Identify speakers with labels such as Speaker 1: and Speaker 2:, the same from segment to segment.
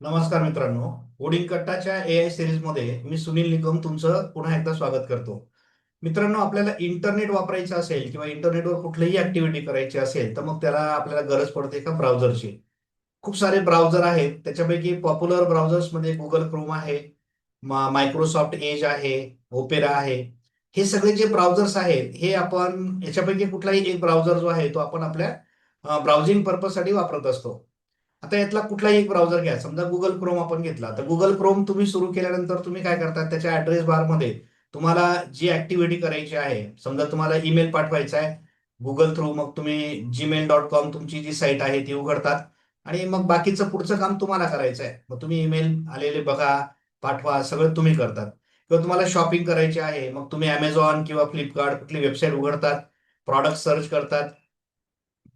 Speaker 1: नमस्कार मित्रांनो. Coding कट्टाच्या A I सिरीजमध्ये मी सुनील निकम तुमचं पुन्हा एकदा स्वागत करतो. मित्रांनो आपल्याला इंटरनेट वापरायचं असेल किंवा इंटरनेटवर कुठलीही ऍक्टिव्हिटी करायची असेल तर मग त्याला आपल्याला गरज पडते का ब्राउझरची खूप सारे ब्राउझर आहेत. त्याच्यापैकी पॉप्युलर ब्राउझर्समध्ये गुगल क्रोम आहे मायक्रोसॉफ्ट एज आहे ओपेरा आहे. हे सगळे जे ब्राउझर्स आहेत हे आपण याच्यापैकी कुठलाही एक ब्राउझर जो आहे तो आपण आपल्या ब्राउझिंग पर्पजसाठी वापरत असतो. आता यातला कुठलाही एक ब्राउझर घ्या. समजा गुगल क्रोम आपण घेतला. तर गुगल क्रोम तुम्ही सुरू केल्यानंतर तुम्ही काय करता त्याच्या ऍड्रेस बारमध्ये तुम्हाला जी ऍक्टिव्हिटी करायची आहे समजा तुम्हाला ईमेल पाठवायचा आहे गुगल थ्रू मग तुम्ही जीमेल डॉट कॉम तुमची जी साईट आहे ती उघडतात. आणि मग बाकीचं पुढचं काम तुम्हाला करायचं आहे. मग तुम्ही ईमेल आलेले बघा पाठवा सगळं तुम्ही करतात. किंवा तुम्हाला शॉपिंग करायची आहे मग तुम्ही अमेझॉन किंवा फ्लिपकार्ट कुठली वेबसाईट उघडतात प्रॉडक्ट सर्च करतात.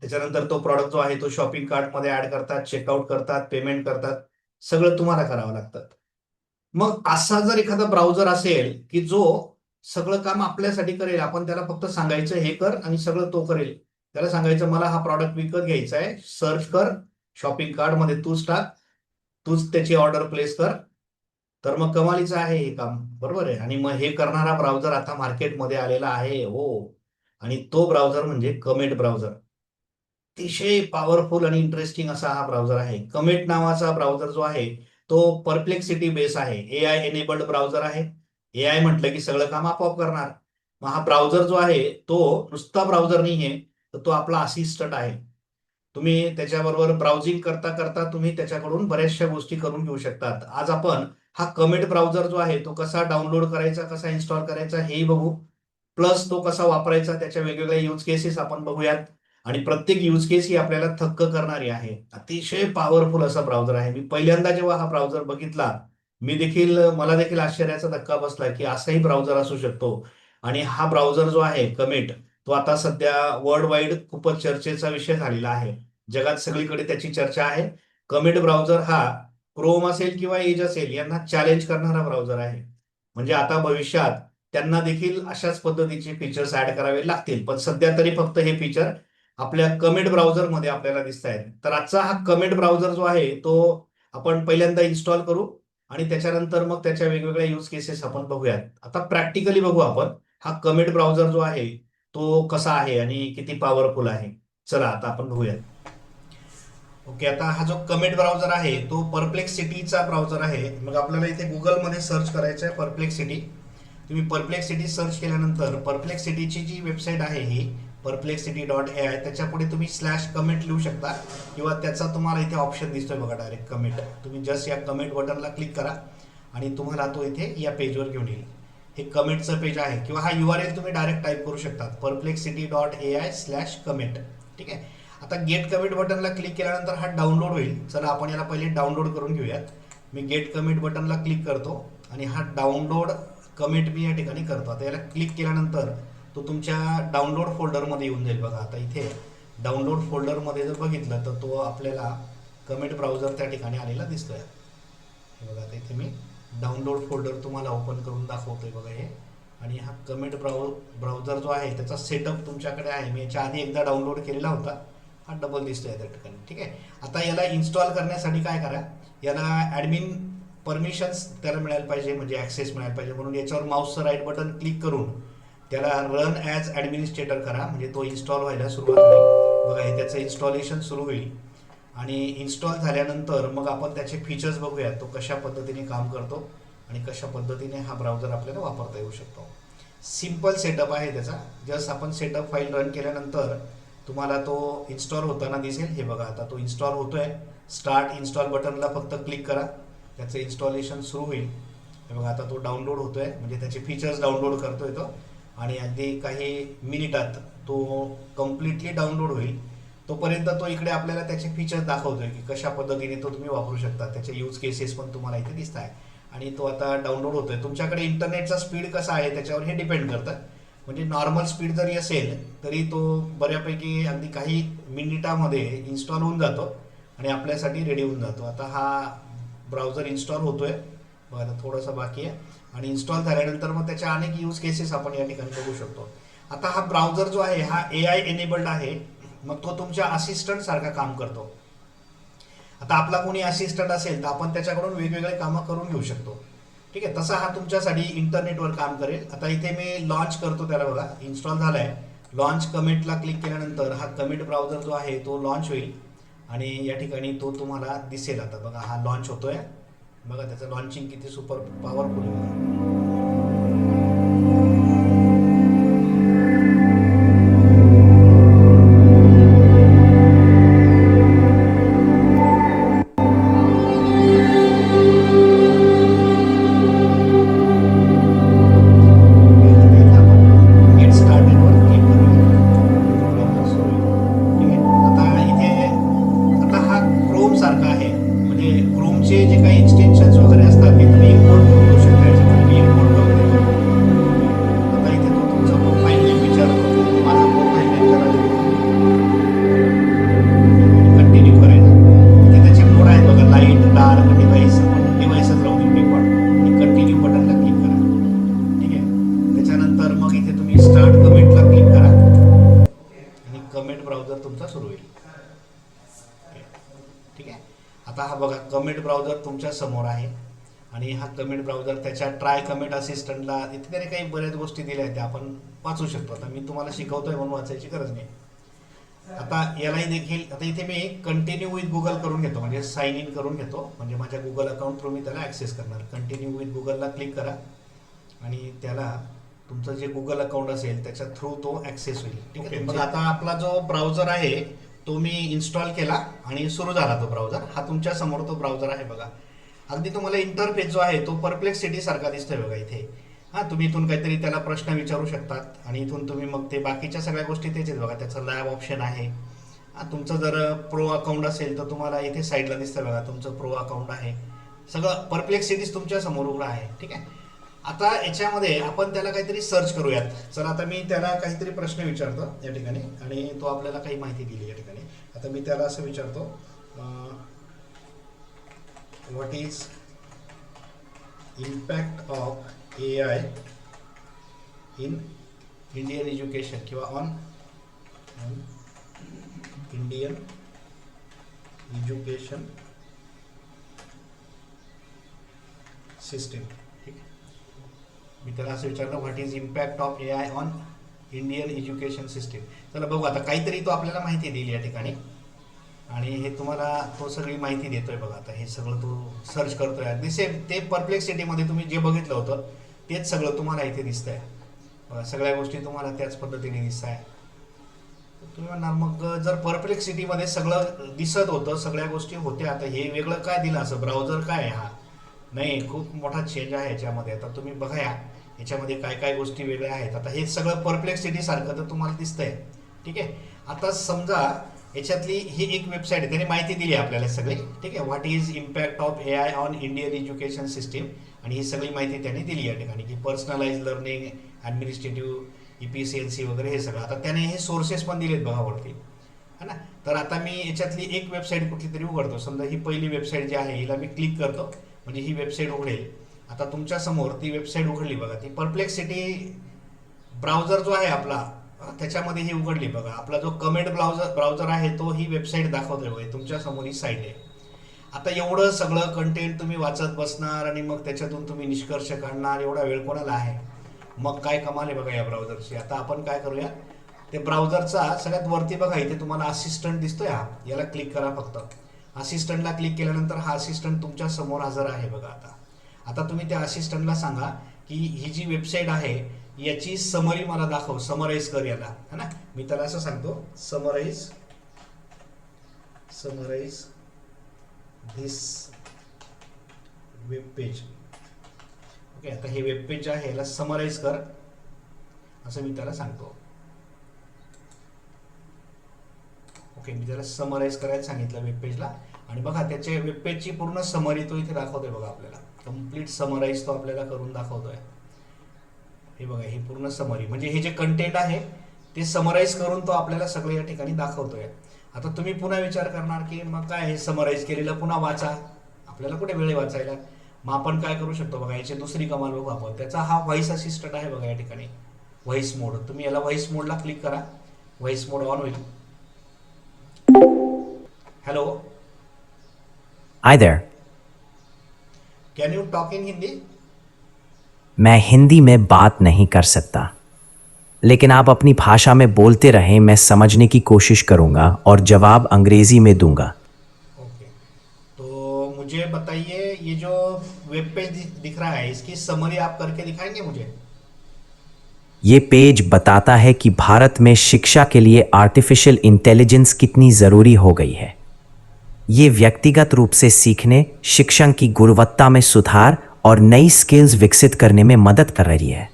Speaker 1: त्याच्यानंतर तो प्रॉडक्ट जो आहे तो शॉपिंग कार्टमध्ये ऍड करतात चेकआउट करतात पेमेंट करतात. सगळं तुम्हाला करावं लागतं. मग असा जर एखादा ब्राउझर असेल की जो सगळं काम आपल्यासाठी करेल आपण त्याला फक्त सांगायचं हे कर आणि सगळं तो करेल. त्याला सांगायचं मला हा प्रॉडक्ट विकत घ्यायचा आहे सर्च कर शॉपिंग कार्टमध्ये तूच टाक तूच त्याची ऑर्डर प्लेस कर. तर मग कमालीचं आहे हे काम. बरोबर आहे? आणि मग हे करणारा ब्राउझर आता मार्केटमध्ये आलेला आहे. हो. आणि तो ब्राउझर म्हणजे कमेंट ब्राउझर अतिशय पॉवरफुल आणि इंटरेस्टिंग असा हा ब्राउझर आहे. कमेट नावाचा ब्राउझर जो आहे तो परप्लेक्सिटी बेस आहे. ए आय एनेबल्ड ब्राउझर आहे. ए आय म्हटलं की सगळं काम आपोआप करणार. मग हा ब्राउझर जो आहे तो नुसता ब्राउझर नाही आहे तर तो आपला असिस्टंट आहे. तुम्ही त्याच्याबरोबर ब्राउझिंग करता करता तुम्ही त्याच्याकडून बऱ्याचशा गोष्टी करून घेऊ शकतात. आज आपण हा कमेट ब्राउझर जो आहे तो कसा डाउनलोड करायचा कसा इन्स्टॉल करायचा हेही बघू. प्लस तो कसा वापरायचा त्याच्या वेगवेगळ्या यूज केसेस आपण बघूयात. आणि प्रत्येक यूज केस ही आपल्याला थक्क करणारी आहे. अतिशय पॉवरफुल असा ब्राउझर आहे. मी पहिल्यांदा जेव्हा हा ब्राउझर बघितला मी देखील मला देखील आश्चर्याचा धक्का बसला की असाही ब्राउझर असू शकतो. आणि हा ब्राउझर जो आहे कमेट तो आता सध्या वर्ल्ड वाईड खूपच चर्चेचा विषय झालेला आहे. जगात सगळीकडे त्याची चर्चा आहे. कमेट ब्राउझर हा क्रोम असेल किंवा एज असेल यांना चॅलेंज करणारा ब्राउझर आहे. म्हणजे आता भविष्यात त्यांना देखील अशाच पद्धतीचे फीचर्स ऍड करावे लागतील. पण सध्या तरी फक्त हे फीचर आपल्या कमेंट ब्राउझरमध्ये आपल्याला दिसत आहेत तर आजचा हा कमेंट ब्राउझर जो आहे तो आपण पहिल्यांदा इन्स्टॉल करू आणि त्याच्यानंतर मग त्याच्या वेगवेगळ्या यूज केसेस आपण बघूयात. आता प्रॅक्टिकली बघू आपण हा कमेंट ब्राउझर जो आहे तो कसा आहे आणि किती पॉवरफुल आहे. चला आता आपण बघूयात. ओके आता हा जो कमेंट ब्राउझर आहे तो परप्लेक्सिटीचा ब्राउझर आहे. मग आपल्याला इथे गुगलमध्ये सर्च करायचं आहे परप्लेक्सिटी तुम्ही परप्लेक्सिटी सर्च केल्यानंतर परप्लेक्सिटीची जी वेबसाईट आहे ही परप्लेक्सिटी डॉट ए आय त्याच्यापुढे तुम्ही स्लॅश कमेंट लिहू शकता. किंवा त्याचा तुम्हाला इथे ऑप्शन दिसतोय बघा डायरेक्ट कमेंट तुम्ही जस्ट या कमेंट बटनला क्लिक करा आणि तुम्हाला तो इथे या पेजवर घेऊन येईल. हे कमेंटचं पेज आहे. किंवा हा यू आर एल तुम्ही डायरेक्ट टाईप करू शकता Perplexity dot A I slash comment ठीक आहे? आता गेट कमेंट बटनला क्लिक केल्यानंतर हा डाउनलोड होईल. चला आपण याला पहिले डाउनलोड करून घेऊयात. मी गेट कमेंट बटनला क्लिक करतो आणि हा डाउनलोड कमेंट मी या ठिकाणी करतो. आता याला क्लिक केल्यानंतर तो तुमच्या डाउनलोड फोल्डरमध्ये येऊन जाईल बघा. आता इथे डाउनलोड फोल्डरमध्ये जर बघितलं तर तो आपल्याला कमेंट ब्राउझर त्या ठिकाणी आलेला दिसतोय. हे बघा आता इथे मी डाउनलोड फोल्डर तुम्हाला ओपन करून दाखवतोय बघा हे. आणि हा कमेंट ब्राउ ब्राउझर जो आहे त्याचा सेटअप तुमच्याकडे आहे. मी याच्या आधी एकदा डाउनलोड केलेला होता. हा डबल दिसतोय त्या ठिकाणी ठीक आहे? आता याला इन्स्टॉल करण्यासाठी काय करा? याला ॲडमिन परमिशन्स त्याला मिळायला पाहिजे म्हणजे ॲक्सेस मिळायला पाहिजे. म्हणून याच्यावर माऊसचं राईट बटन क्लिक करून त्याला रन ॲज ॲडमिनिस्ट्रेटर करा. म्हणजे तो इन्स्टॉल व्हायला सुरुवात होईल. बघा हे त्याचं इन्स्टॉलेशन सुरू होईल. आणि इन्स्टॉल झाल्यानंतर मग आपण त्याचे फीचर्स बघूया तो कशा पद्धतीने काम करतो आणि कशा पद्धतीने हा ब्राउझर आपल्याला वापरता येऊ शकतो. सिंपल सेटअप आहे त्याचा. जस्ट आपण सेटअप फाईल रन केल्यानंतर तुम्हाला तो इन्स्टॉल होताना दिसेल. हे बघा आता तो इन्स्टॉल होतोय. स्टार्ट इन्स्टॉल बटनला फक्त क्लिक करा. त्याचं इन्स्टॉलेशन सुरू होईल. हे बघा आता तो डाउनलोड होतोय. म्हणजे त्याचे फीचर्स डाउनलोड करतोय तो. आणि अगदी काही मिनिटात तो कम्प्लिटली डाउनलोड होईल. तोपर्यंत तो इकडे आपल्याला त्याचे फीचर्स दाखवतोय की कशा पद्धतीने तो तुम्ही वापरू शकता. त्याचे यूज केसेस पण तुम्हाला इथे दिसत आहे. आणि तो आता डाउनलोड होतोय. तुमच्याकडे इंटरनेटचा स्पीड कसा आहे त्याच्यावर हे डिपेंड करतं. म्हणजे नॉर्मल स्पीड जरी असेल तरी तो बऱ्यापैकी अगदी काही मिनिटामध्ये इन्स्टॉल होऊन जातो आणि आपल्यासाठी रेडी होऊन जातो. आता हा ब्राउझर इन्स्टॉल होतोय. बरं थोडंसं बाकी आहे. आणि इन्स्टॉल झाल्यानंतर मग त्याच्या अनेक यूज केसेस आपण या ठिकाणी बघू शकतो. आता हा ब्राउझर जो आहे हा ए आय एनेबल्ड आहे. मग तो तुमच्या असिस्टंट सारखा काम करतो. आता आपला कोणी असिस्टंट असेल तर आपण त्याच्याकडून वेगवेगळे कामं करून घेऊ शकतो. ठीक आहे? तसा हा तुमच्यासाठी इंटरनेटवर काम करेल. आता इथे मी लॉन्च करतो त्याला बघा. इन्स्टॉल झालाय. लॉन्च कमेंटला क्लिक केल्यानंतर हा कमेंट ब्राउझर जो आहे तो लॉन्च होईल. आणि या ठिकाणी तो तुम्हाला दिसेल आता. बघा हा लॉन्च होतोय. बघा त्याचं लॉन्चिंग किती सुपर पॉवरफुल बघा कमेंट ब्राउझर तुमच्यासमोर आहे. आणि हा कमेंट ब्राउझर त्याच्या ट्राय कमेंट असिस्टंटला इथे त्याने काही बऱ्याच गोष्टी दिल्या आहेत त्या आपण वाचू शकतो. आता मी तुम्हाला शिकवतोय म्हणून वाचायची गरज नाही. आता यालाही देखील आता इथे मी कंटिन्यू विथ गुगल करून घेतो. म्हणजे साइन इन करून घेतो. म्हणजे माझ्या गुगल अकाउंट थ्रू मी त्याला ॲक्सेस करणार. कंटिन्यू विथ गुगलला क्लिक करा. आणि त्याला तुमचं जे गुगल अकाउंट असेल त्याच्या थ्रू तो ॲक्सेस होईल. ठीक आहे? मग आता आपला जो ब्राउझर आहे तो मी इन्स्टॉल केला आणि सुरू झाला तो ब्राउझर हा तुमच्यासमोर तो ब्राउझर आहे बघा. अगदी तुम्हाला इंटरफेस जो आहे तो परप्लेक्सिटी सारखा दिसतोय बघा इथे. हां तुम्ही इथून काहीतरी त्याला प्रश्न विचारू शकतात आणि इथून तुम्ही मग ते बाकीच्या सगळ्या गोष्टी त्याच बघा. त्याचं लॅब ऑप्शन आहे. तुमचं जर प्रो अकाउंट असेल तर तुम्हाला इथे साईडला दिसतं बघा. तुमचं प्रो अकाउंट आहे. सगळं परप्लेक्सिटीज तुमच्यासमोर उघडं आहे. ठीक आहे? आता याच्यामध्ये आपण त्याला काहीतरी सर्च करूयात. सर आता मी त्याला काहीतरी प्रश्न विचारतो या ठिकाणी आणि तो आपल्याला काही माहिती दिली या ठिकाणी. आता मी त्याला असं विचारतो what is impact of A I in Indian education किंवा ऑन इंडियन एज्युकेशन सिस्टीम ठीक आहे? मी त्याला असं विचारलं what is impact of A I on Indian education system चला बघू आता काहीतरी तो आपल्याला माहिती देईल या ठिकाणी. आणि हे तुम्हाला तो सगळी माहिती देतोय बघा आता हे सगळं तो सर्च करतोय. अगदी सेम ते परप्लेक्सिटीमध्ये तुम्ही जे बघितलं होतं तेच सगळं तुम्हाला इथे दिसतंय. बघा सगळ्या गोष्टी तुम्हाला त्याच पद्धतीने दिसत आहे तुम्ही म्हणणार मग जर परप्लेक्सिटीमध्ये सगळं दिसत होतं सगळ्या गोष्टी होत्या आता हे वेगळं काय दिलं असं? ब्राउझर काय आहे हा? नाही खूप मोठा चेंज आहे याच्यामध्ये. आता तुम्ही बघा याच्यामध्ये काय काय गोष्टी वेगळ्या आहेत. आता हे सगळं परप्लेक्सिटी सारखं तर तुम्हाला दिसतंय. ठीक आहे? आता समजा याच्यातली ही एक वेबसाईट आहे त्याने माहिती दिली आहे आपल्याला सगळी. ठीक आहे? What is impact of A I on Indian education system आणि ही सगळी माहिती त्याने दिली या ठिकाणी की personalize learning administrative E P C N C वगैरे हे सगळं. आता त्याने हे सोर्सेस पण दिलेत बघा वरती. है ना? तर आता मी याच्यातली एक वेबसाईट कुठली तरी उघडतो. समजा ही पहिली वेबसाईट जी आहे हिला मी क्लिक करतो. म्हणजे ही वेबसाईट उघडेल. आता तुमच्यासमोर ती वेबसाईट उघडली बघा ती परप्लेक्सिटी ब्राउझर जो आहे आपला त्याच्यामध्ये ही उघडली बघा. आपला जो कमेंट ब्राउझर ब्राउझर आहे तो ही वेबसाईट दाखवतोय बघा. तुमच्यासमोर ही साईट आहे. आता एवढं सगळं कंटेंट तुम्ही वाचत बसणार आणि मग त्याच्यातून तुम्ही निष्कर्ष काढणार एवढा वेळ कोणाला आहे? मग काय कमाल आहे बघा या ब्राउझरची आता आपण काय करूया? ते ब्राउझरचा सगळ्यात वरती बघा इथे तुम्हाला असिस्टंट दिसतोय हा. याला क्लिक करा फक्त. असिस्टंटला क्लिक केल्यानंतर हा असिस्टंट तुमच्यासमोर हजर आहे बघा आता. आता तुम्ही त्या असिस्टंटला सांगा की ही जी वेबसाईट आहे याची समरी मला दाखव समराईज कर याला. है ना? मी त्याला असं सांगतो summarize summarize this web page okay आता हे वेब पेज आहे याला समराईज कर. असं मी त्याला सांगतो. ओके मी त्याला समराईज करायला सांगितलं वेब पेजला आणि बघा त्याच्या वेब पेजची पूर्ण समरी तो इथे दाखवतोय बघा आपल्याला. कंप्लीट समराईज तो आपल्याला करून दाखवतोय. हे बघा हे पूर्ण समरी म्हणजे हे जे कंटेंट आहे ते समराईज करून तो आपल्याला सगळं या ठिकाणी दाखवतोय. आता तुम्ही पुन्हा विचार करणार की मग काय हे समराईज केलेलं? पुन्हा वाचा. आपल्याला कुठे वेळ वाचायला? मग आपण काय करू शकतो बघा याची दुसरी कमाल बघू आपण. त्याचा हा व्हॉइस असिस्टंट आहे बघा या ठिकाणी. व्हॉइस मोड तुम्ही याला व्हॉइस मोडला क्लिक करा. व्हॉइस मोड ऑन होईल. Hello
Speaker 2: Hi there.
Speaker 1: Can you talk in Hindi
Speaker 2: मैं हिंदी में बात नहीं कर सकता। लेकिन आप अपनी भाषा में बोलते रहें मैं समझने की कोशिश करूँगा और जवाब अंग्रेज़ी में दूँगा।
Speaker 1: ओके। तो मुझे बताइए ये जो वेब पेज दिख रहा है इसकी समरी आप करके दिखाएँगे मुझे?
Speaker 2: ये पेज बताता है कि भारत में शिक्षा के लिए आर्टिफिशियल इंटेलिजेंस कितनी ज़रूरी हो गई है। ये व्यक्तिगत रूप से सीखने, शिक्षण की गुणवत्ता में सुधार और नई स्किल्स विकसित करने में मदद कर रही है।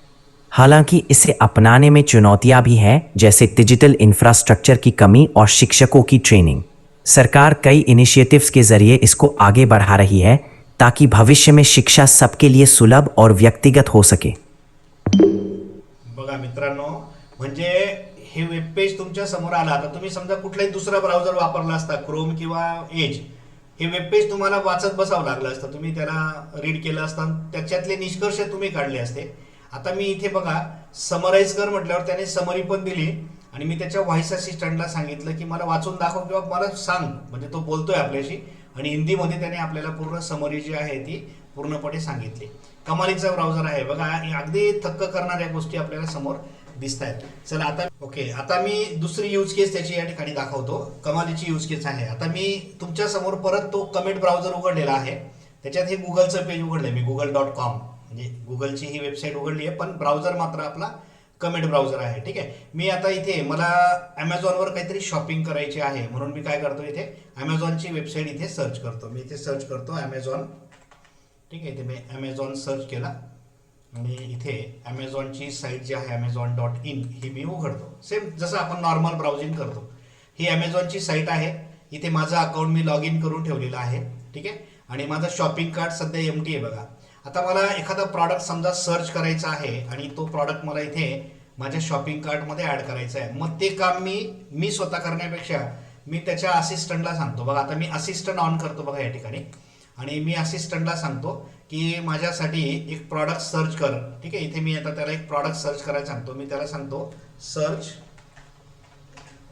Speaker 2: हालाँकि इसे अपनाने में चुनौतियाँ भी हैं, जैसे डिजिटल इंफ्रास्ट्रक्चर की कमी और शिक्षकों की ट्रेनिंग सरकार कई इनिशिएटिव्स के ज़रिए इसको आगे बढ़ा रही है, ताकि भविष्य में शिक्षा सबके लिए सुलभ और व्यक्तिगत हो सके।
Speaker 1: हे वेब पेज तुमच्यासमोर आला. आता तुम्ही समजा कुठलाही दुसरा ब्राउझर वापरला असता क्रोम किंवा एज हे वेब पेज तुम्हाला वाचत बसावं लागलं असतं. तुम्ही त्याला रीड केलं असतं त्याच्यातले निष्कर्ष तुम्ही काढले असते. आता मी इथे बघा समराईज कर म्हटल्यावर त्याने समरी पण दिली आणि मी त्याच्या व्हॉइस असिस्टंटला सांगितलं की मला वाचून दाखव किंवा मला सांग. म्हणजे तो बोलतोय आपल्याशी आणि हिंदीमध्ये त्याने आपल्याला पूर्ण समरी जी आहे ती पूर्णपणे सांगितली. कमालीचा ब्राउझर आहे. बघा हे अगदी थक्क करणाऱ्या गोष्टी आपल्याला समोर दिसत आहेत चला आता ओके आता मी दुसरी यूज केस त्याची या ठिकाणी दाखवतो. कमालीची यूज केस आहे. आता मी तुमच्यासमोर परत तो कमेंट ब्राउझर उघडलेला आहे. त्याच्यात हे गुगलचं पेज उघडलंय. मी गुगल डॉट कॉम म्हणजे गुगलची ही वेबसाईट उघडली आहे पण ब्राउझर मात्र आपला कमेंट ब्राउझर आहे. ठीक आहे? मी आता इथे मला ॲमेझॉनवर काहीतरी शॉपिंग करायची आहे. म्हणून मी काय करतो इथे? ॲमेझॉनची वेबसाईट इथे सर्च करतो. मी इथे सर्च करतो ॲमेझॉन ठीक आहे? इथे मी ॲमेझॉन सर्च केला. आणि इथे ॲमेझॉनची साईट जी आहे ॲमेझॉन डॉट इन ही मी उघडतो. सेम जसं आपण नॉर्मल ब्राउझिंग करतो. ही ॲमेझॉनची साईट आहे. इथे माझं अकाउंट मी लॉग इन करून ठेवलेलं आहे. ठीक आहे? आणि माझं शॉपिंग कार्ट सध्या एम टी आहे बघा. आता मला एखादा प्रॉडक्ट समजा सर्च करायचा आहे आणि तो प्रॉडक्ट मला इथे माझ्या शॉपिंग कार्टमध्ये ॲड करायचा आहे. मग ते काम मी मी स्वतः करण्यापेक्षा मी त्याच्या असिस्टंटला सांगतो. बघा आता मी असिस्टंट ऑन करतो बघा या ठिकाणी. आणि मी असिस्टंटला सांगतो की माझ्यासाठी एक प्रॉडक्ट सर्च कर. ठीक आहे? इथे मी आता त्याला एक प्रॉडक्ट सर्च करायला सांगतो. मी त्याला सांगतो सर्च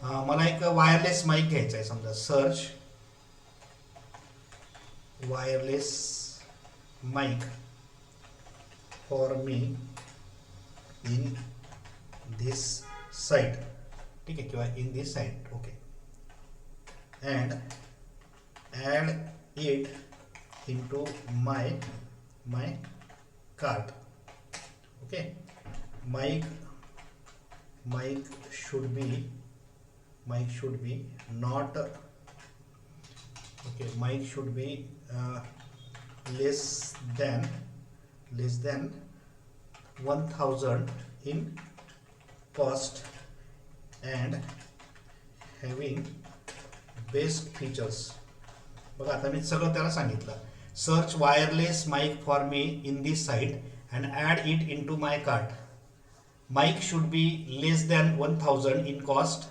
Speaker 1: मला एक वायरलेस माईक घ्यायचा आहे समजा. Search wireless mic for me in this site ठीक आहे? किंवा in this site okay and add it into my my cart okay mic mic should be mic should be not okay mic should be uh, less than less than 1000 in cost and having best features बघा आता मी सगळं त्याला सांगितलं search wireless mic for me in this site and add it into my cart mic should be less than one thousand in cost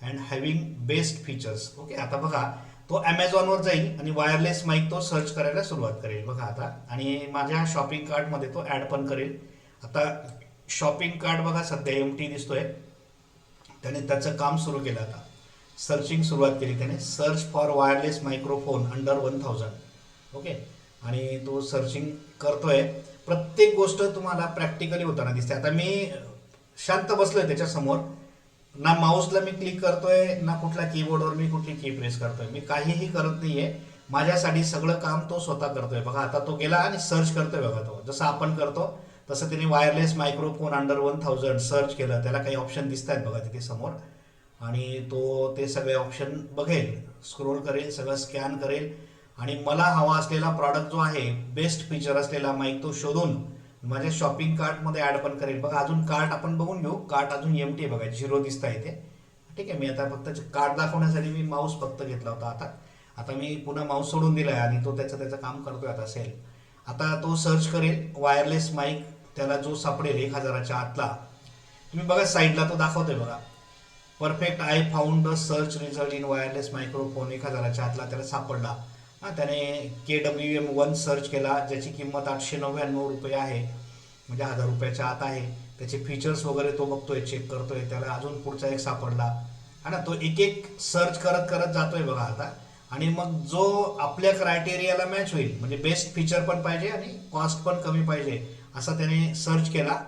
Speaker 1: and having best features okay आता बघा तो ॲमेझॉनवर जाईल आणि वायरलेस माईक तो सर्च करायला सुरुवात करेल. बघा आता आणि माझ्या शॉपिंग कार्टमध्ये तो ॲड पण करेल. आता शॉपिंग कार्ट बघा सध्या एम टी दिसतोय. त्याने त्याचं काम सुरू केलं आता. सर्चिंग सुरुवात केली त्याने. Search for wireless microphone under one thousand okay? आणि तो सर्चिंग करतोय. प्रत्येक गोष्ट तुम्हाला प्रॅक्टिकली होताना दिसते. आता मी शांत बसलोय त्याच्यासमोर. ना माऊसला मी क्लिक करतोय ना कुठल्या कीबोर्डवर मी कुठली की प्रेस करतोय. मी काहीही करत नाहीये. माझ्यासाठी सगळं काम तो स्वतः करतोय. बघा आता तो गेला आणि सर्च करतोय बघा तो. जसं आपण करतो तसं त्याने wireless microphone under one thousand search केलं. त्याला काही ऑप्शन दिसत आहेत बघा तिथे समोर. आणि तो ते सगळे ऑप्शन बघेल. स्क्रोल करेल सगळं स्कॅन करेल. आणि मला हवा असलेला प्रॉडक्ट जो आहे बेस्ट फीचर असलेला माईक तो शोधून माझ्या शॉपिंग कार्टमध्ये ॲड पण करेल. बघा अजून कार्ट आपण बघून घेऊ. कार्ट अजून एम टी बघा झिरो दिसत आहे ठीक आहे मी आता फक्त कार्ड दाखवण्यासाठी मी माऊस फक्त घेतला होता आता. आता मी पुन्हा माऊस सोडून दिला आहे आणि तो त्याचं त्याचं काम करतोय आता सेल आता तो सर्च करेल वायरलेस माईक त्याला जो सापडेल एक हजाराच्या आतला. तुम्ही बघा साईडला तो दाखवतोय बघा. Perfect I found the search result in wireless microphone एक हजाराच्या आतला त्याला सापडला. हा त्याने K W M one search केला ज्याची किंमत आठशे नव्याण्णव रुपये आहे म्हणजे हजार रुपयाच्या आत आहे. त्याचे फीचर्स वगैरे तो बघतोय चेक करतोय त्याला अजून पुढचा एक सापडला. है ना तो एक एक सर्च करत करत जातोय बघा आता. आणि मग जो आपल्या क्रायटेरियाला मॅच होईल म्हणजे बेस्ट फीचर पण पाहिजे आणि कॉस्ट पण कमी पाहिजे असा त्याने सर्च केला.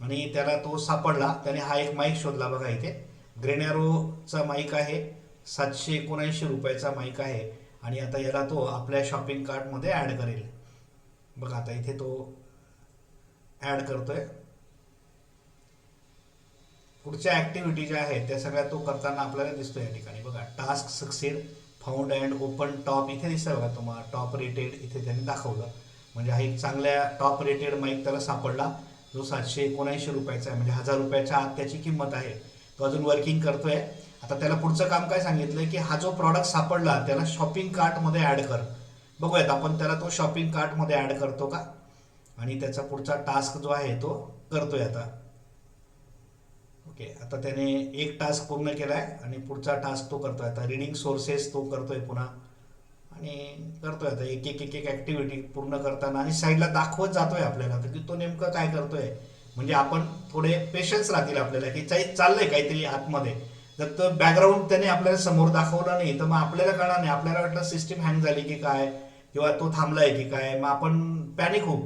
Speaker 1: आणि त्याला तो सापडला. त्याने हा एक माईक शोधला बघा इथे. ग्रेनॅरोचा माईक आहे. सातशे एकोणऐंशी रुपयाचा माईक आहे. आणि आता याला तो आपल्या शॉपिंग कार्टमध्ये ॲड करेल. बघा आता इथे तो ॲड करतोय. पुढच्या ॲक्टिव्हिटी ज्या आहेत त्या सगळ्या तो करताना आपल्याला दिसतो या ठिकाणी. बघा task succeed found and open top इथे दिसतं बघा तुम्हाला. टॉप रेटेड इथे त्यांनी दाखवलं. म्हणजे हा एक चांगल्या टॉप रेटेड माईक त्याला सापडला. जो सातशे एकोणऐंशी रुपयाचा आहे. म्हणजे हजार रुपयाच्या आत त्याची किंमत आहे. तो अजून वर्किंग करतोय. आता त्याला पुढचं काम काय सांगितलंय की हा जो प्रॉडक्ट सापडला त्याला शॉपिंग कार्टमध्ये ॲड कर. बघूयात आपण त्याला तो शॉपिंग कार्टमध्ये ॲड करतो का? आणि त्याचा पुढचा टास्क जो आहे तो करतोय आता. ओके आता त्याने एक टास्क पूर्ण केलाय आणि पुढचा टास्क तो करतोय आता. रिडिंग सोर्सेस तो करतोय पुन्हा. आणि करतोय आता. एक एक एक एक ऍक्टिव्हिटी पूर्ण करताना आणि साईडला दाखवत जातोय आपल्याला तर की तो नेमकं काय करतोय. म्हणजे आपण थोडे पेशन्स राहतील आपल्याला की चाललंय काहीतरी आतमध्ये. जर तो बॅकग्राऊंड त्याने आपल्याला समोर दाखवला नाही. तर मग आपल्याला कळणार नाही. आपल्याला वाटलं सिस्टीम हँग झाली की काय? किंवा तो थांबलाय की काय? मग आपण पॅनिक होऊ.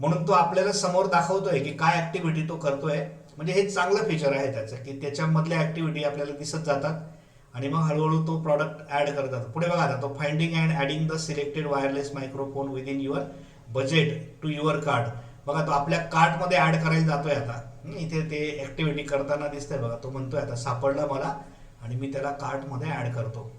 Speaker 1: म्हणून तो आपल्याला समोर दाखवतोय की काय ऍक्टिव्हिटी तो करतोय. म्हणजे हे चांगलं फीचर आहे त्याचं की त्याच्यामधल्या ऍक्टिव्हिटी आपल्याला दिसत जातात. आणि मग हळूहळू तो प्रॉडक्ट ऍड करत जातो. पुढे बघा आता तो finding and adding the selected wireless microphone within your budget to your cart बघा तो आपल्या कार्टमध्ये ऍड करायला जातोय आता. इथे ते ऍक्टिव्हिटी करताना दिसतंय बघा. तो म्हणतोय आता सापडला मला आणि मी त्याला कार्टमध्ये ऍड करतो.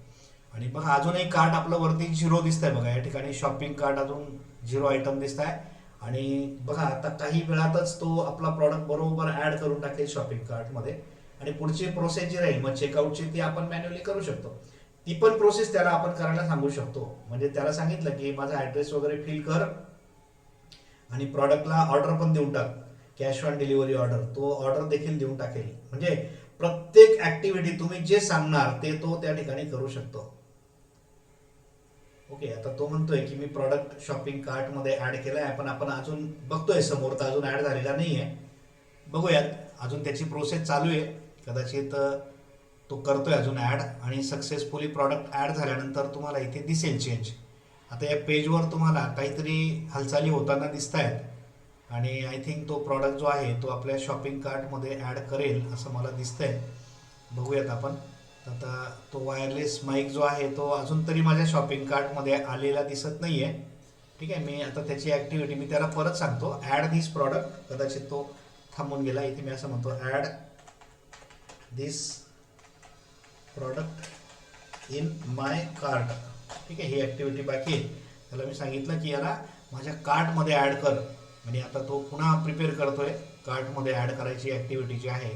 Speaker 1: आणि बघा अजूनही कार्ट आपलं वरती झिरो दिसतंय बघा. या ठिकाणी शॉपिंग कार्ट अजून झिरो आयटम दिसत आहे आणि बघा आता काही वेळातच तो आपला प्रॉडक्ट बरोबर ऍड करून टाकेल शॉपिंग कार्टमध्ये आणि पुढची प्रोसेस जी राहील मग चेकआउटची ती आपण मॅन्युअली करू शकतो. ती पण प्रोसेस त्याला आपण करायला सांगू शकतो. म्हणजे त्याला सांगितलं की माझा ऍड्रेस वगैरे फिल कर आणि प्रॉडक्टला ऑर्डर पण देऊन टाक. कॅश ऑन डिलिव्हरी ऑर्डर तो ऑर्डर देखील देऊन टाकेल. म्हणजे प्रत्येक ऍक्टिव्हिटी तुम्ही जे सांगणार ते तो त्या ठिकाणी करू शकतो. ओके आता तो म्हणतोय की मी प्रॉडक्ट शॉपिंग कार्टमध्ये ऍड केलाय पण आपण अजून बघतोय समोर तर अजून ऍड झालेला नाही आहे बघूयात. अजून त्याची प्रोसेस चालू आहे. कदाचित तो करतोय अजून ऍड आणि सक्सेसफुली प्रॉडक्ट ऍड झाल्यानंतर तुम्हाला इथे दिसेल चेंज आता या पेजवर तुम्हाला काहीतरी हालचाली होताना दिसत आहेत आणि आय थिंक तो प्रॉडक्ट जो आहे तो आपल्या शॉपिंग कार्टमध्ये ॲड करेल असं मला दिसतंय. बघूयात आपण. आता तो वायरलेस माईक जो आहे तो अजून तरी माझ्या शॉपिंग कार्टमध्ये आलेला दिसत नाही आहे ठीक आहे मी आता त्याची ॲक्टिव्हिटी मी त्याला परत सांगतो. ॲड धिस प्रॉडक्ट कदाचित तो थांबून गेला. इथे मी असं म्हणतो add this product in my cart ठीक आहे ही ॲक्टिव्हिटी बाकी आहे. त्याला मी सांगितलं की याला माझ्या कार्टमध्ये ॲड कर. आणि आता तो पुन्हा प्रिपेअर करतोय. कार्टमध्ये ॲड करायची ॲक्टिव्हिटी जी आहे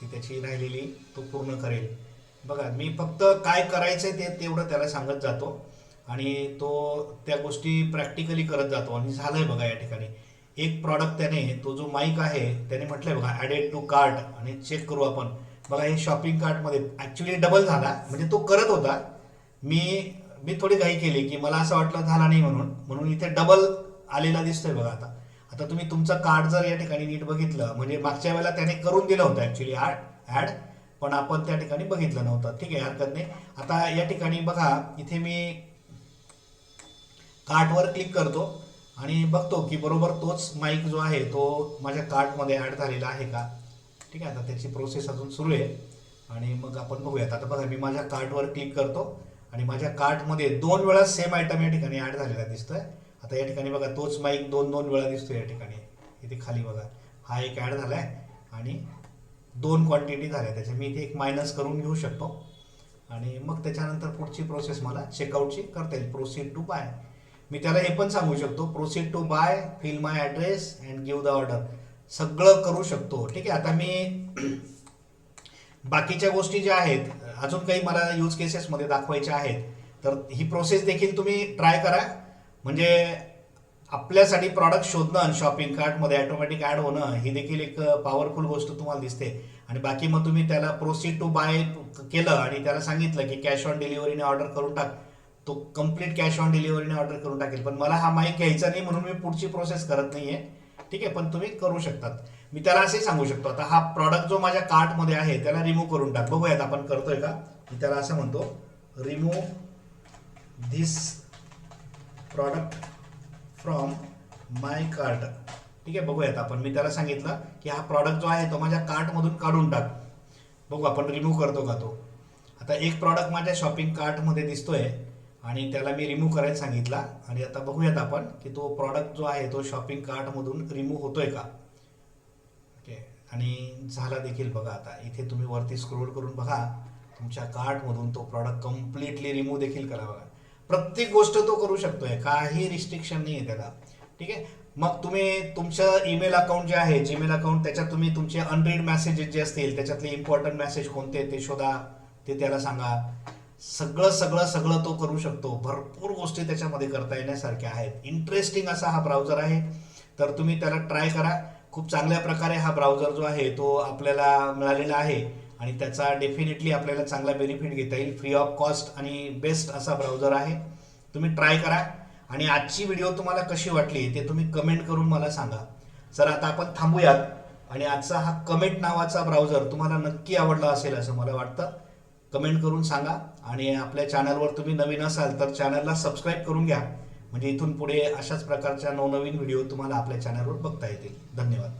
Speaker 1: ती त्याची राहिलेली तो पूर्ण करेल. बघा मी फक्त काय करायचं आहे ते तेवढं त्याला सांगत जातो. आणि तो त्या गोष्टी प्रॅक्टिकली करत जातो. आणि झालंय बघा या ठिकाणी. एक प्रॉडक्ट त्याने तो जो माईक आहे त्याने म्हटलंय बघा ॲडेड टू कार्ट आणि चेक करू आपण. बघा हे शॉपिंग कार्टमध्ये ॲक्च्युली डबल झाला. म्हणजे तो करत होता. मी मी थोडी घाई केली की मला असं वाटलं झाला नाही म्हणून. म्हणून इथे डबल आलेला दिसतोय बघा आता. आता तुम्ही तुमचं कार्ड जर या ठिकाणी नीट बघितलं म्हणजे मागच्या वेळेला त्याने करून दिलं होतं ॲक्च्युली ॲड पण आपण त्या ठिकाणी बघितलं नव्हतं. ठीक आहे हरकत नाही. आता या ठिकाणी बघा इथे मी कार्टवर क्लिक करतो आणि बघतो की बरोबर तोच माईक जो आहे तो माझ्या कार्टमध्ये ॲड झालेला आहे का? ठीक आहे आता त्याची प्रोसेस अजून सुरू आहे. आणि मग आपण बघूयात. आता बघा मी माझ्या कार्टवर क्लिक करतो आणि माझ्या कार्टमध्ये दोन वेळा सेम आयटम या ठिकाणी ॲड झालेला दिसतोय. आता या ठिकाणी बघा तोच माईक दोन दोन वेळा दिसतो या ठिकाणी. इथे खाली बघा. हा एक ॲड झाला आहे आणि दोन क्वांटिटी झाल्या. त्याच्या मी इथे एक मायनस करून घेऊ शकतो. आणि मग त्याच्यानंतर पुढची प्रोसेस मला चेकआउटची करता येईल. प्रोसीड टू बाय मी त्याला हे पण सांगू शकतो. Proceed to buy fill my address and give the order सगळं करू शकतो. ठीक आहे? आता मी बाकीच्या गोष्टी ज्या आहेत अजून काही मला यूज केसेसमध्ये दाखवायच्या आहेत तर ही प्रोसेस देखील तुम्ही ट्राय करा. म्हणजे आपल्यासाठी प्रॉडक्ट शोधणं आणि शॉपिंग कार्टमध्ये ॲटोमॅटिक ॲड होणं ही देखील एक पॉवरफुल गोष्ट तुम्हाला दिसते. आणि बाकी मग तुम्ही त्याला प्रोसीड टू बाय केलं आणि त्याला सांगितलं की कॅश ऑन डिलिव्हरीने ऑर्डर करून टाक. तो कंप्लीट कॅश ऑन डिलिव्हरीने ऑर्डर करून टाकेल. पण मला हा माईक घ्यायचा नाही म्हणून मी पुढची प्रोसेस करत नाही आहे ठीक आहे पण तुम्ही करू शकतात. मी त्याला असे सांगू शकतो. आता हा प्रॉडक्ट जो माझ्या कार्टमध्ये आहे त्याला रिमूव्ह करून टाक. बघूयात आपण करतोय का? मी त्याला असं म्हणतो remove this product from my cart ठीक आहे बघूयात आपण. मी त्याला सांगितलं की हा प्रॉडक्ट जो आहे तो माझ्या कार्टमधून काढून टाक. बघू आपण रिमूव्ह करतो का तो? आता एक प्रॉडक्ट माझ्या शॉपिंग कार्टमध्ये दिसतोय आणि त्याला मी रिमूव्ह करायला सांगितला. आणि आता बघूयात आपण की तो प्रॉडक्ट जो आहे तो शॉपिंग कार्टमधून रिमूव्ह होतोय का? ओके आणि झाला देखील बघा आता. इथे तुम्ही वरती स्क्रोल करून बघा. तुमच्या कार्टमधून तो प्रॉडक्ट कम्प्लिटली रिमूव्ह देखील करा बघा. प्रत्येक गोष्ट तो करू शकतोय. काही रिस्ट्रिक्शन नाही आहे त्याला. ठीक आहे? मग तुम्ही तुमचं ईमेल अकाउंट जे आहे जीमेल अकाउंट त्याच्यात तुम्ही तुमचे अनरीड मेसेजेस जे असतील त्याच्यातले इम्पॉर्टंट मेसेज कोणते ते शोधा ते त्याला सांगा. सगळं सगळं सगळं तो करू शकतो. भरपूर गोष्टी त्याच्यामध्ये करता येण्यासारख्या आहेत. इंटरेस्टिंग असा हा ब्राउझर आहे. तर तुम्ही त्याला ट्राय करा. खूप चांगल्या प्रकारे हा ब्राउझर जो आहे तो आपल्याला मिळालेला आहे. आणि त्याचा डेफिनेटली आपल्याला चांगला बेनिफिट घेता येईल. फ्री ऑफ कॉस्ट आणि बेस्ट असा ब्राउझर आहे. तुम्ही ट्राय करा. आणि आजची व्हिडिओ तुम्हाला कशी वाटली ते तुम्ही कमेंट करून मला सांगा. सर आता आपण थांबूयात. आणि आजचा हा कमेंट नावाचा ब्राउझर तुम्हाला नक्की आवडला असेल असं मला वाटतं. कमेंट करून सांगा. आणि आपल्या चॅनलवर तुम्ही नवीन असाल तर चॅनलला सबस्क्राईब करून घ्या. म्हणजे इथून पुढे अशाच प्रकारच्या नवनवीन व्हिडिओ तुम्हाला आपल्या चॅनलवर बघता येतील. धन्यवाद.